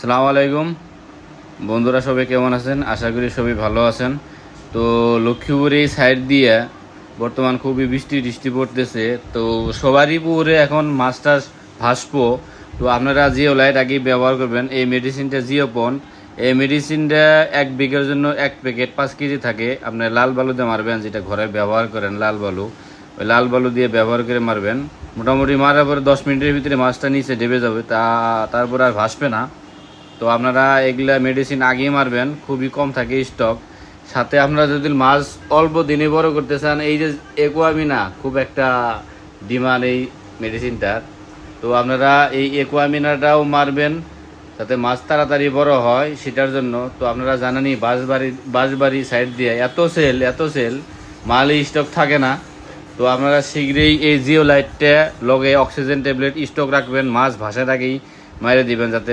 সালাম আলাইকুম। বন্ধুরা সবাই কেমন আছেন? আশা করি সবাই ভালো আছেন। তো লক্ষ্মীপুর এই সাইড দিয়ে বর্তমান খুবই বৃষ্টি বৃষ্টি পড়তেছে। তো সবারই পুকুরে এখন মাছ টাছ ভাসবো। তো আপনারা জিও লাইট আগেই ব্যবহার করবেন। এই মেডিসিনটা জিও পন। এই মেডিসিনটা এক বিঘের জন্য এক প্যাকেট পাঁচ কেজি থাকে। আপনার লাল বালু দিয়ে মারবেন, যেটা ঘরে ব্যবহার করেন লাল বালু। ওই লাল বালু দিয়ে ব্যবহার করে মারবেন। মোটামুটি মারার পরে দশ মিনিটের ভিতরে মাছটা নিচে ডেবে যাবে। তা, তারপর আর ভাসবে না। তো আপনারা এগুলা মেডিসিন আগেই মারবেন, খুবই কম থাকে স্টক সাথে আপনারা যদি মাছ অল্প দিনে বড় করতে চান, এই যে একুয়ামিনা, খুব একটা ডিমান্ড এই মেডিসিনটার তো আপনারা এই একুয়ামিনাটাও মারবেন, যাতে মাছ তাড়াতাড়ি বড় হয় সেটার জন্য। তো আপনারা জানেনই, বাঁশবাড়ি বাঁশবাড়ি সাইড দিয়ে এত সেল এত সেল মালই স্টক থাকে না। তো আপনারা শীঘ্রই এই জিও লাইটটা লগে অক্সিজেন ট্যাবলেট স্টক রাখবেন, মাছ ভাসার আগেই মারে দিবেন যাতে